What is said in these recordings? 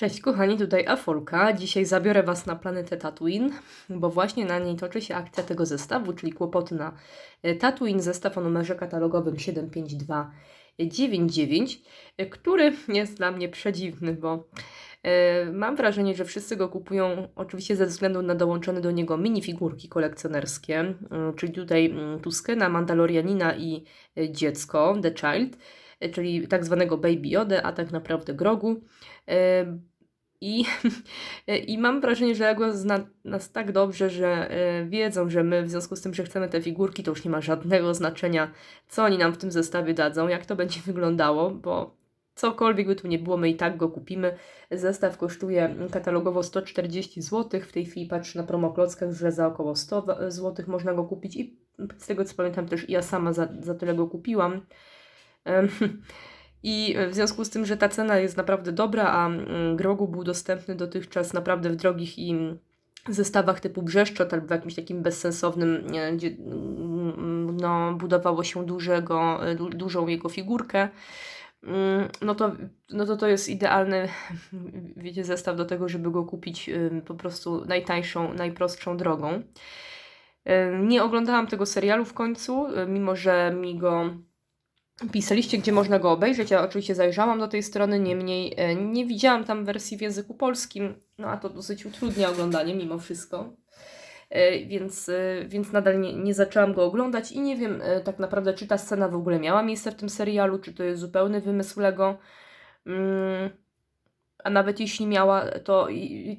Cześć kochani, tutaj Afolka. Dzisiaj zabiorę Was na planetę Tatooine, bo właśnie na niej toczy się akcja tego zestawu, czyli kłopoty na e, Tatooine, zestaw o numerze katalogowym 75299, e, który jest dla mnie przedziwny, bo e, mam wrażenie, że wszyscy go kupują oczywiście ze względu na dołączone do niego minifigurki kolekcjonerskie, czyli tutaj mm, Tuskena, Mandalorianina i dziecko, The Child, czyli tak zwanego Baby Yoda, a tak naprawdę Grogu. I, I mam wrażenie, że Lego zna nas tak dobrze, że e, wiedzą, że my w związku z tym, że chcemy te figurki, to już nie ma żadnego znaczenia, co oni nam w tym zestawie dadzą, jak to będzie wyglądało, bo cokolwiek by tu nie było, my i tak go kupimy. Zestaw kosztuje katalogowo 140 zł. W tej chwili patrzę na promoklockach, że za około 100 zł można go kupić i z tego co pamiętam też ja sama za, za tyle go kupiłam. I w związku z tym, że ta cena jest naprawdę dobra, a mm, Grogu był dostępny dotychczas naprawdę w drogich i mm, zestawach typu Brzeszczot albo w jakimś takim bezsensownym, gdzie mm, no, budowało się dużego, du, dużą jego figurkę, no to, no to to jest idealny, wiecie, zestaw do tego, żeby go kupić po prostu najtańszą, najprostszą drogą. Nie oglądałam tego serialu w końcu, mimo że mi go pisaliście, gdzie można go obejrzeć. Ja oczywiście zajrzałam do tej strony, niemniej e, nie widziałam tam wersji w języku polskim, no a to dosyć utrudnia oglądanie mimo wszystko. E, Więc, e, więc nadal nie, nie zaczęłam go oglądać i nie wiem tak naprawdę, czy ta scena w ogóle miała miejsce w tym serialu, czy to jest zupełny wymysł Lego. Mm, A nawet jeśli miała, to,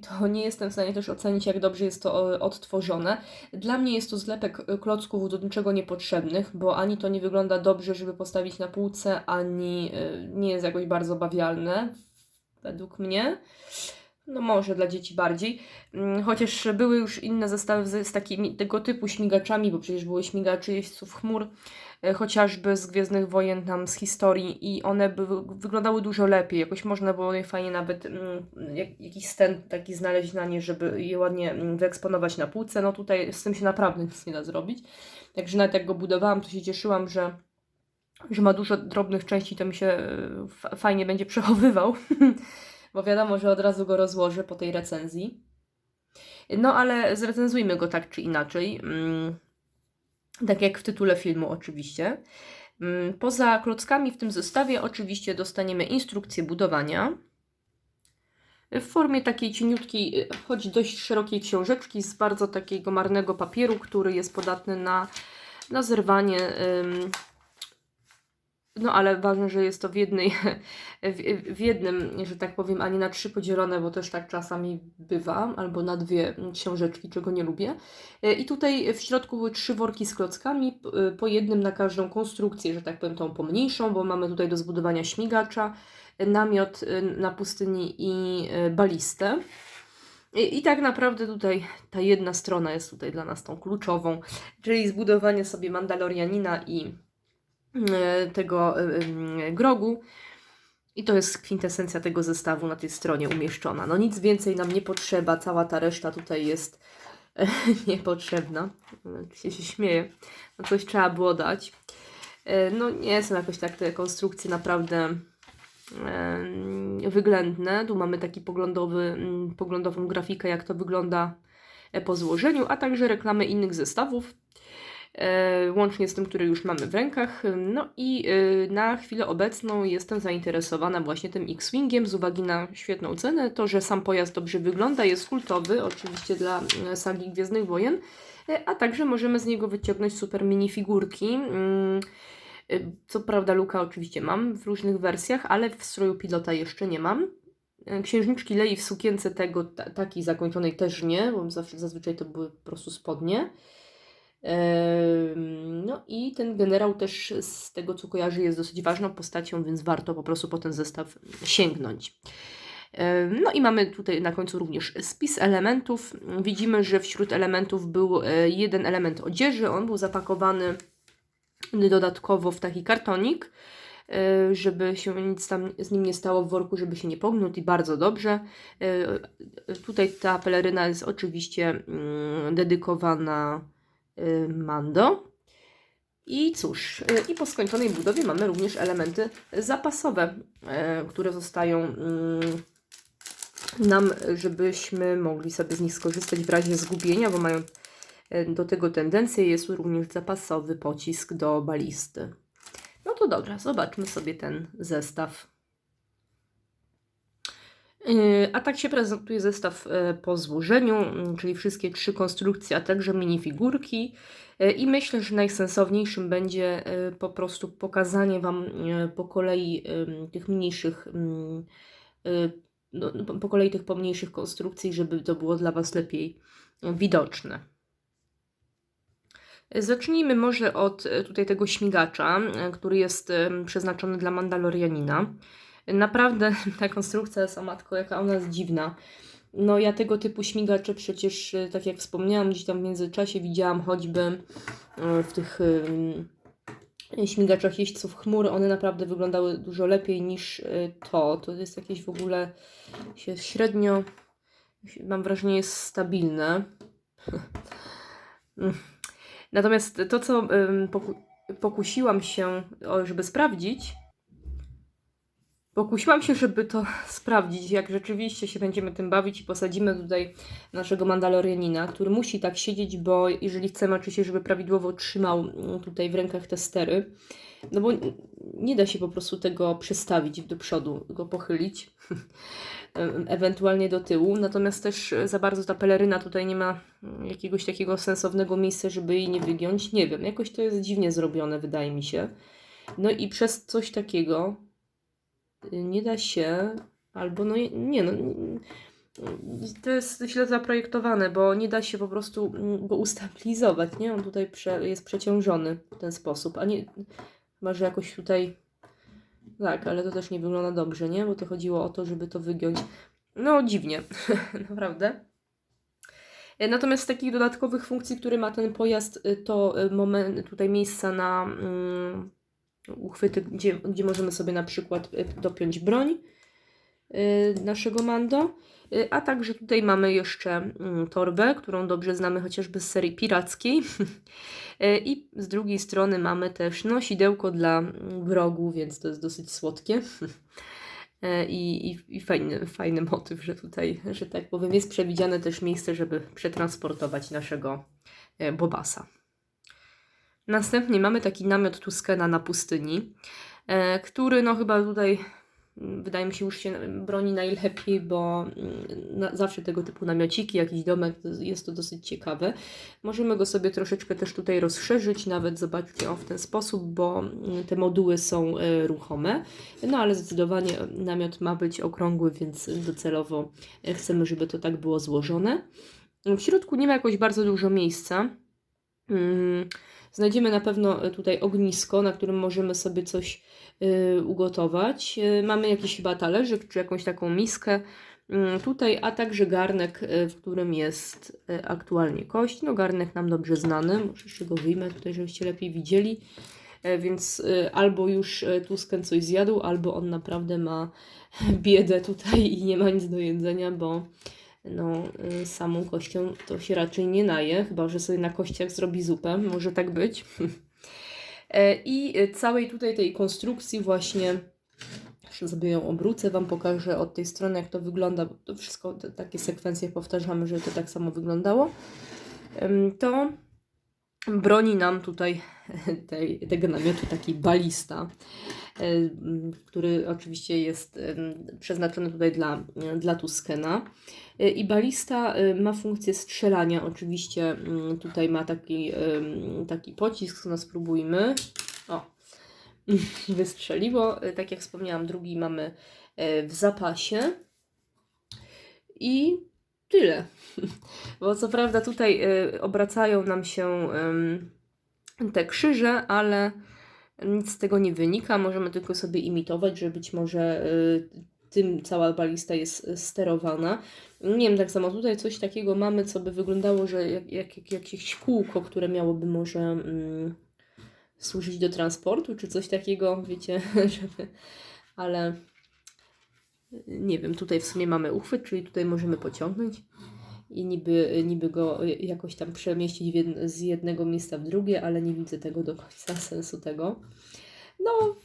to nie jestem w stanie też ocenić, jak dobrze jest to e, odtworzone. Dla mnie jest to zlepek e, klocków do niczego niepotrzebnych, bo ani to nie wygląda dobrze, żeby postawić na półce, ani e, nie jest jakoś bardzo bawialne, według mnie. No może dla dzieci bardziej. Mm, Chociaż były już inne zestawy z, z takimi tego typu śmigaczami, bo przecież były śmigacze jeźdźców chmur, chociażby z Gwiezdnych Wojen tam z historii i one by wy- wyglądały dużo lepiej. Jakoś można było je fajnie nawet mm, jak, jakiś stent taki znaleźć na nie, żeby je ładnie mm, wyeksponować na półce. No tutaj z tym się naprawdę nic nie da zrobić. Także nawet jak go budowałam, to się cieszyłam, że że ma dużo drobnych części, to mi się e, fa- fajnie będzie przechowywał, bo wiadomo, że od razu go rozłożę po tej recenzji. No ale zrecenzujmy go tak czy inaczej. Tak jak w tytule filmu, oczywiście. Mm, Poza klockami w tym zestawie, oczywiście dostaniemy instrukcję budowania w formie takiej cieniutkiej, choć dość szerokiej książeczki z bardzo takiego marnego papieru, który jest podatny na, na zerwanie. No ale ważne, że jest to w jednej, w, w jednym, że tak powiem, a nie na trzy podzielone, bo też tak czasami bywa, albo na dwie książeczki, czego nie lubię. E, I tutaj w środku były trzy worki z klockami, e, po jednym na każdą konstrukcję, że tak powiem, tą pomniejszą, bo mamy tutaj do zbudowania śmigacza, e, namiot na pustyni i balistę. I, I tak naprawdę tutaj ta jedna strona jest tutaj dla nas tą kluczową, czyli zbudowanie sobie Mandalorianina i tego e, e, grogu. I to jest kwintesencja tego zestawu na tej stronie umieszczona. No nic więcej nam nie potrzeba, cała ta reszta tutaj jest e, niepotrzebna. Się, się śmieję. No coś trzeba było dać. E, No nie są jakoś tak te konstrukcje naprawdę e, wyględne. Tu mamy taki poglądowy, poglądową grafikę, jak to wygląda e, po złożeniu, a także reklamy innych zestawów, e, łącznie z tym, który już mamy w rękach. No i e, na chwilę obecną jestem zainteresowana właśnie tym X-Wingiem z uwagi na świetną cenę, to, że sam pojazd dobrze wygląda, jest kultowy, oczywiście dla e, sagi Gwiezdnych Wojen, e, a także możemy z niego wyciągnąć super minifigurki. Mm, Co prawda Luka oczywiście mam w różnych wersjach, ale w stroju pilota jeszcze nie mam. Księżniczki Lei w sukience tego ta, takiej zakończonej też nie, bo zazwyczaj to były po prostu spodnie. No i ten generał też z tego co kojarzy jest dosyć ważną postacią, więc warto po prostu po ten zestaw sięgnąć. No i mamy tutaj na końcu również spis elementów. Widzimy, że wśród elementów był e, jeden element odzieży. On był zapakowany dodatkowo w taki kartonik, e, żeby się nic tam z nim nie stało w worku, żeby się nie pognuł i bardzo dobrze. E, Tutaj ta peleryna jest oczywiście mm, dedykowana Mando. I cóż, e, i po skończonej budowie mamy również elementy zapasowe, e, które zostają mm, nam, żebyśmy mogli sobie z nich skorzystać w razie zgubienia, bo mają do tego tendencję. Jest również zapasowy pocisk do balisty. No to dobra, zobaczmy sobie ten zestaw. Yy, A tak się prezentuje zestaw e, po złożeniu, mm, czyli wszystkie trzy konstrukcje, a także minifigurki. E, I myślę, że najsensowniejszym będzie e, po prostu pokazanie Wam e, po kolei tych mniejszych, mm, e, no, no, po kolei tych pomniejszych konstrukcji, żeby to było dla Was lepiej widoczne. Zacznijmy może od e, tutaj tego śmigacza, e, który jest przeznaczony dla Mandalorianina. Naprawdę ta konstrukcja o matko, jaka ona jest dziwna. No ja tego typu śmigacze przecież, e, tak jak wspomniałam, gdzieś tam w międzyczasie widziałam choćby e, w tych śmigaczach jeźdźców chmur. One naprawdę wyglądały dużo lepiej niż e, to. To jest jakieś w ogóle się średnio, mam wrażenie, jest stabilne. Natomiast to, co pokusiłam się, żeby sprawdzić, Pokusiłam się, żeby to sprawdzić, jak rzeczywiście się będziemy tym bawić i posadzimy tutaj naszego Mandalorianina, który musi tak siedzieć, bo jeżeli chcemy oczywiście, żeby prawidłowo trzymał mm, tutaj w rękach te stery, no bo nie da się po prostu tego przestawić do przodu, go pochylić, ewentualnie do tyłu, natomiast też za bardzo ta peleryna tutaj nie ma mm, jakiegoś takiego sensownego miejsca, żeby jej nie wygiąć, nie wiem, jakoś to jest dziwnie zrobione, wydaje mi się. No i przez coś takiego nie da się, albo no nie no, to jest źle zaprojektowane, bo nie da się po prostu go ustabilizować, nie? On tutaj prze, jest przeciążony w ten sposób, a nie, chyba, że jakoś tutaj, tak, ale to też nie wygląda dobrze, nie? Bo to chodziło o to, żeby to wygiąć, no dziwnie, naprawdę. Natomiast z takich dodatkowych funkcji, które ma ten pojazd, to moment, tutaj miejsca na mm, uchwyty, gdzie, gdzie możemy sobie na przykład y, dopiąć broń y, naszego Mando. Y, A także tutaj mamy jeszcze mm, torbę, którą dobrze znamy chociażby z serii pirackiej. I z drugiej strony mamy też nosidełko dla mm, grogu, więc to jest dosyć słodkie. I, i, i fajny, fajny motyw, że tutaj, że tak powiem, jest przewidziane też miejsce, żeby przetransportować naszego Bobasa. Następnie mamy taki namiot Tuskena na pustyni, e, który no chyba tutaj mm, wydaje mi się już się broni najlepiej, bo mm, zawsze tego typu namiociki, jakiś domek, jest to dosyć ciekawe. Możemy go sobie troszeczkę też tutaj rozszerzyć, nawet zobaczcie o w ten sposób, bo mm, te moduły są e, ruchome. No ale zdecydowanie namiot ma być okrągły, więc docelowo e, chcemy, żeby to tak było złożone. W środku nie ma jakoś bardzo dużo miejsca. Mm, Znajdziemy na pewno e, tutaj ognisko, na którym możemy sobie coś y, ugotować. Y, mamy jakiś chyba talerzyk, czy jakąś taką miskę y, tutaj, a także garnek, w którym jest aktualnie kość. No garnek nam dobrze znany, może jeszcze go wyjmę tutaj, żebyście lepiej widzieli. Więc albo już Tusken coś zjadł, albo on naprawdę ma biedę tutaj i nie ma nic do jedzenia, bo no, y, samą kością to się raczej nie naje, chyba że sobie na kościach zrobi zupę, może tak być. E, I całej tutaj tej konstrukcji właśnie, jeszcze sobie ją obrócę, Wam pokażę od tej strony jak to wygląda, bo to wszystko, te, takie sekwencje powtarzamy, żeby to tak samo wyglądało. To broni nam tutaj tej, tego namiotu taki balista, który oczywiście jest przeznaczony tutaj dla, dla Tuskena. E, I balista ma funkcję strzelania. Oczywiście tutaj ma taki, taki pocisk, no spróbujmy. O, wystrzeliło. Tak jak wspomniałam, drugi mamy w zapasie. I tyle. Bo co prawda tutaj obracają nam się te krzyże, ale nic z tego nie wynika. Możemy tylko sobie imitować, że być może y, tym cała balista jest y, sterowana. Nie wiem, tak samo tutaj coś takiego mamy, co by wyglądało, że jak, jak, jak jakieś kółko, które miałoby może mm, służyć do transportu, czy coś takiego, wiecie, żeby, ale nie wiem, tutaj w sumie mamy uchwyt, czyli tutaj możemy pociągnąć i niby, niby go jakoś tam przemieścić jedno, z jednego miejsca w drugie, ale nie widzę tego do końca sensu tego. No,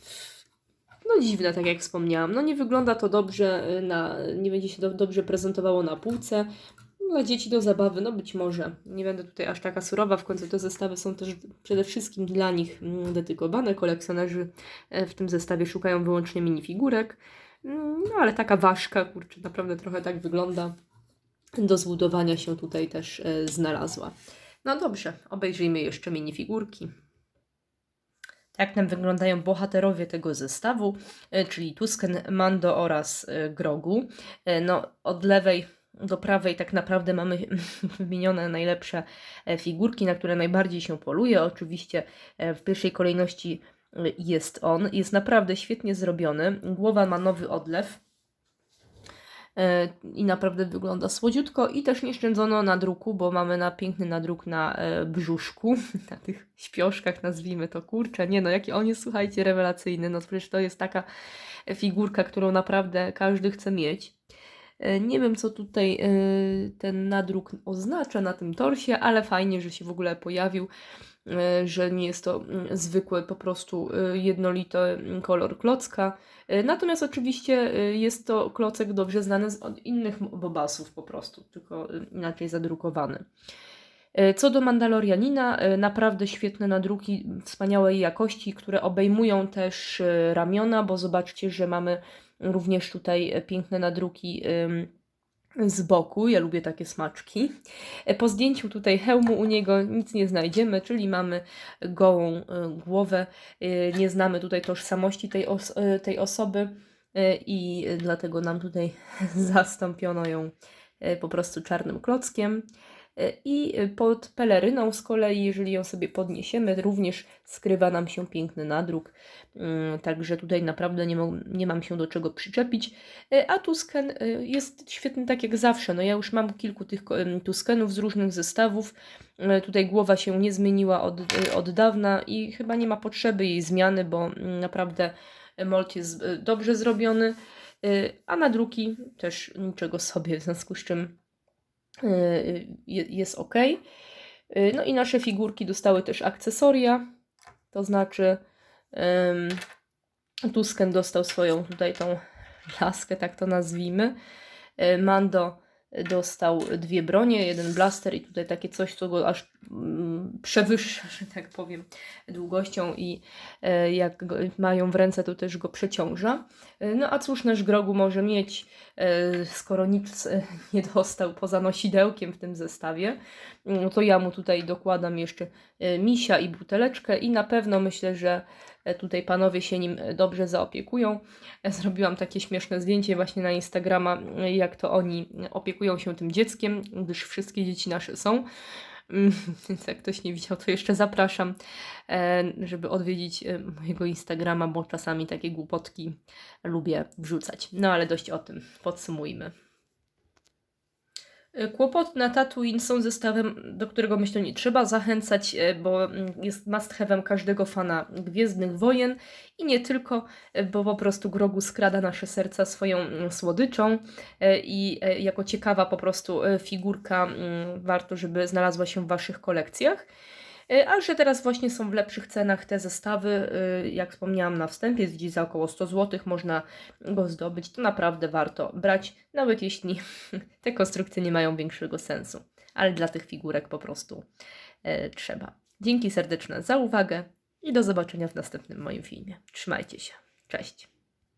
no dziwne, tak jak wspomniałam. No nie wygląda to dobrze, y, na, nie będzie się do, dobrze prezentowało na półce. Dla dzieci do zabawy, no być może. Nie będę tutaj aż taka surowa, w końcu te zestawy są też przede wszystkim dla nich mm, dedykowane. Kolekcjonerzy e, w tym zestawie szukają wyłącznie minifigurek. Mm, No ale taka ważka, kurczę, naprawdę trochę tak wygląda. Do zbudowania się tutaj też e, znalazła. No dobrze, obejrzyjmy jeszcze minifigurki. Tak nam wyglądają bohaterowie tego zestawu, e, czyli Tusken, Mando oraz e, Grogu. No, od lewej do prawej tak naprawdę mamy wymienione najlepsze figurki, na które najbardziej się poluje. Oczywiście w pierwszej kolejności jest on. Jest naprawdę świetnie zrobiony. Głowa ma nowy odlew. E, I naprawdę wygląda słodziutko i też nie szczędzono na druku, bo mamy na piękny nadruk na e, brzuszku, na tych śpioszkach nazwijmy to, kurczę, nie no, jaki on jest, słuchajcie, rewelacyjny, no przecież to jest taka figurka, którą naprawdę każdy chce mieć. E, Nie wiem, co tutaj ten nadruk oznacza na tym torsie, ale fajnie, że się w ogóle pojawił, że nie jest to mm, zwykły, po prostu e, jednolity mm, kolor klocka. E, Natomiast oczywiście e, jest to klocek dobrze znany z od innych bobasów po prostu, tylko e, inaczej zadrukowany. E, Co do Mandalorianina, e, naprawdę świetne nadruki wspaniałej jakości, które obejmują też e, ramiona, bo zobaczcie, że mamy również tutaj e, piękne nadruki z boku. Ja lubię takie smaczki. E, Po zdjęciu tutaj hełmu u niego nic nie znajdziemy, czyli mamy gołą e, głowę. E, Nie znamy tutaj tożsamości tej, os- tej osoby i dlatego nam tutaj zastąpiono ją po prostu czarnym klockiem. I pod peleryną z kolei, jeżeli ją sobie podniesiemy, również skrywa nam się piękny nadruk. Mm, Także tutaj naprawdę nie, mo- nie mam się do czego przyczepić. E, A Tusken e, jest świetny tak jak zawsze. No ja już mam kilku tych em, Tuskenów z różnych zestawów. E, Tutaj głowa się nie zmieniła od, od dawna i chyba nie ma potrzeby jej zmiany, bo mm, naprawdę mold jest dobrze zrobiony. A nadruki też niczego sobie, w związku z czym jest ok. No i nasze figurki dostały też akcesoria, to znaczy em, Tusken dostał swoją tutaj tą laskę, tak to nazwijmy. E, Mando dostał dwie bronie, jeden blaster i tutaj takie coś, co go aż mm, przewyższa, że tak powiem, długością i e, jak go mają w ręce, to też go przeciąża. E, No a cóż nasz Grogu może mieć, e, skoro nic nie dostał poza nosidełkiem w tym zestawie, Mm, to ja mu tutaj dokładam jeszcze misia i buteleczkę i na pewno myślę, że tutaj panowie się nim dobrze zaopiekują. Zrobiłam takie śmieszne zdjęcie właśnie na Instagrama, jak to oni opiekują się tym dzieckiem, gdyż wszystkie dzieci nasze są. Mm, Więc jak ktoś nie widział, to jeszcze zapraszam, e, żeby odwiedzić e, mojego Instagrama, bo czasami takie głupotki lubię wrzucać. No ale dość o tym, podsumujmy. E, Kłopoty na Tatooine są zestawem, do którego myślę nie trzeba zachęcać, e, bo mm, jest must have'em każdego fana Gwiezdnych Wojen i nie tylko, e, bo po prostu Grogu skrada nasze serca swoją mm, słodyczą i jako ciekawa po prostu figurka mm, warto, żeby znalazła się w Waszych kolekcjach. E, A że teraz właśnie są w lepszych cenach te zestawy, e, jak wspomniałam na wstępie, jest gdzieś za około 100 zł, można go zdobyć, to naprawdę warto brać, nawet jeśli te konstrukcje nie mają większego sensu. Ale dla tych figurek po prostu e, trzeba. Dzięki serdeczne za uwagę i do zobaczenia w następnym moim filmie. Trzymajcie się. Cześć.